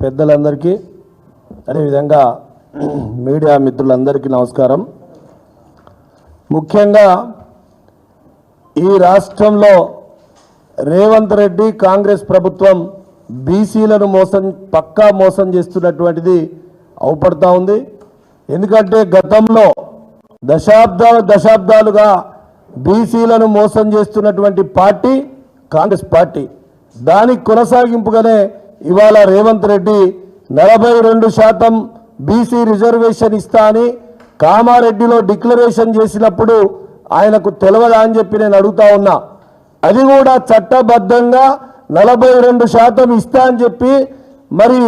పెద్దలందరికీ అదేవిధంగా మీడియా మిత్రులందరికీ నమస్కారం. ముఖ్యంగా ఈ రాష్ట్రంలో రేవంత్ రెడ్డి కాంగ్రెస్ ప్రభుత్వం బీసీలను మోసం పక్కా మోసం చేస్తున్నటువంటిది అవుపడతా ఉంది. ఎందుకంటే గతంలో దశాబ్దాలు దశాబ్దాలుగా బీసీలను మోసం చేస్తున్నటువంటి పార్టీ కాంగ్రెస్ పార్టీ. దానికి కొనసాగింపుగానే ఇవాళ రేవంత్ రెడ్డి నలభై రెండు శాతం బీసీ రిజర్వేషన్ ఇస్తా అని కామారెడ్డిలో డిక్లరేషన్ చేసినప్పుడు ఆయనకు తెలవదా అని చెప్పి నేను అడుగుతా ఉన్నా. అది కూడా చట్టబద్ధంగా నలభై రెండు శాతం ఇస్తా అని చెప్పి మరి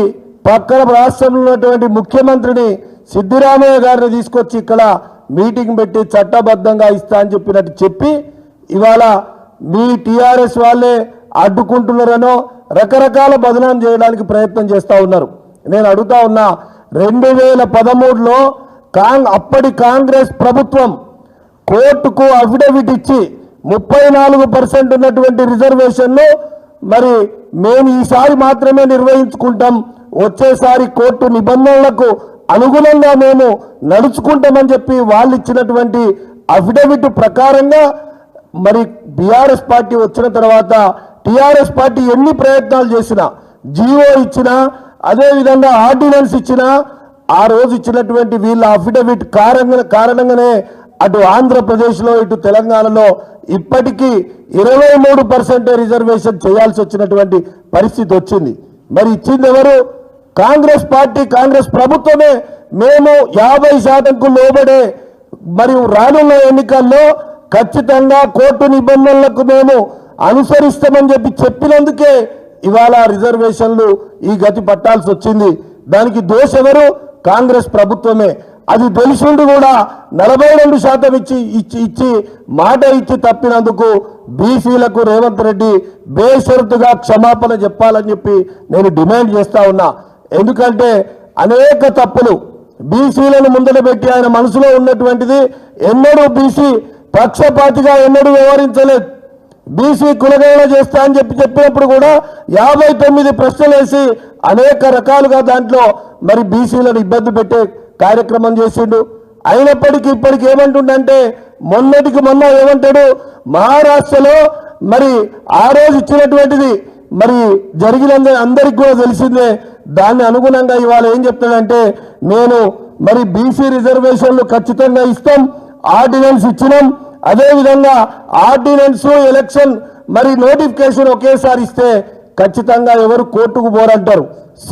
పక్కన రాష్ట్రంలో ఉన్నటువంటి ముఖ్యమంత్రిని సిద్దిరామయ్య గారిని తీసుకొచ్చి ఇక్కడ మీటింగ్ పెట్టి చట్టబద్ధంగా ఇస్తా అని చెప్పినట్టు చెప్పి ఇవాళ మీ టీఆర్ఎస్ వాళ్ళే అడ్డుకుంటున్నారనో రకరకాల బదనాం చేయడానికి ప్రయత్నం చేస్తూ ఉన్నారు. నేను అడుగుతా ఉన్నా రెండు వేల పదమూడులో కాంగ్ అప్పటి కాంగ్రెస్ ప్రభుత్వం కోర్టుకు అఫిడవిట్ ఇచ్చి ముప్పై నాలుగు పర్సెంట్ ఉన్నటువంటి రిజర్వేషన్లు మరి మేము ఈసారి మాత్రమే నిర్వహించుకుంటాం. వచ్చేసారి కోర్టు నిబంధనలకు అనుగుణంగా మేము నడుచుకుంటామని చెప్పి వాళ్ళు ఇచ్చినటువంటి అఫిడవిట్ ప్రకారంగా మరి బీఆర్ఎస్ పార్టీ వచ్చిన తర్వాత టీఆర్ఎస్ పార్టీ ఎన్ని ప్రయత్నాలు చేసినా జీవో ఇచ్చినా అదేవిధంగా ఆర్డినెన్స్ ఇచ్చినా ఆ రోజు ఇచ్చినటువంటి వీళ్ళ అఫిడవిట్ కారణంగా కారణంగానే అటు ఆంధ్రప్రదేశ్లో ఇటు తెలంగాణలో ఇప్పటికీ ఇరవై మూడు పర్సెంట్ రిజర్వేషన్ చేయాల్సి వచ్చినటువంటి పరిస్థితి వచ్చింది. మరి ఇచ్చింది ఎవరు? కాంగ్రెస్ పార్టీ కాంగ్రెస్ ప్రభుత్వమే. మేము యాభై శాతంకు లోబడే మరియు రానున్న ఎన్నికల్లో ఖచ్చితంగా కోర్టు నిబంధనలకు మేము అనుసరిస్తామని చెప్పి చెప్పినందుకే ఇవాళ రిజర్వేషన్లు ఈ గతి పట్టాల్సి వచ్చింది. దానికి దోషెవరు? కాంగ్రెస్ ప్రభుత్వమే. అది తెలిసిండు కూడా నలభై రెండు శాతం ఇచ్చి ఇచ్చి ఇచ్చి మాట ఇచ్చి తప్పినందుకు బీసీలకు రేవంత్ రెడ్డి బేషరతుగా క్షమాపణ చెప్పాలని చెప్పి నేను డిమాండ్ చేస్తా ఉన్నా. ఎందుకంటే అనేక తప్పులు బీసీలను ముందర పెట్టి ఆయన మనసులో ఉన్నటువంటిది ఎన్నడూ బీసీ పక్షపాతిగా ఎన్నడూ వ్యవహరించలేదు. బీసీ కులగణన చేస్తా అని చెప్పి చెప్పినప్పుడు కూడా యాభై తొమ్మిది ప్రశ్నలు వేసి అనేక రకాలుగా దాంట్లో మరి బీసీలను ఇబ్బంది పెట్టే కార్యక్రమం చేసిండు. అయినప్పటికీ ఇప్పటికి ఏమంటుండంటే మొన్నటికి మొన్న ఏమంటాడు మహారాష్ట్రలో మరి ఆ రోజు ఇచ్చినటువంటిది మరి జరిగినందు అందరికి కూడా తెలిసిందే. దాన్ని అనుగుణంగా ఇవాళ ఏం చెప్తాడంటే నేను మరి బీసీ రిజర్వేషన్లు ఖచ్చితంగా ఇస్తాం ఆర్డినెన్స్ ఇచ్చినాం అదేవిధంగా ఆర్డినెన్స్ ఎలక్షన్ మరి నోటిఫికేషన్ ఒకేసారి ఇస్తే ఖచ్చితంగా ఎవరు కోర్టుకు పోరంటారు.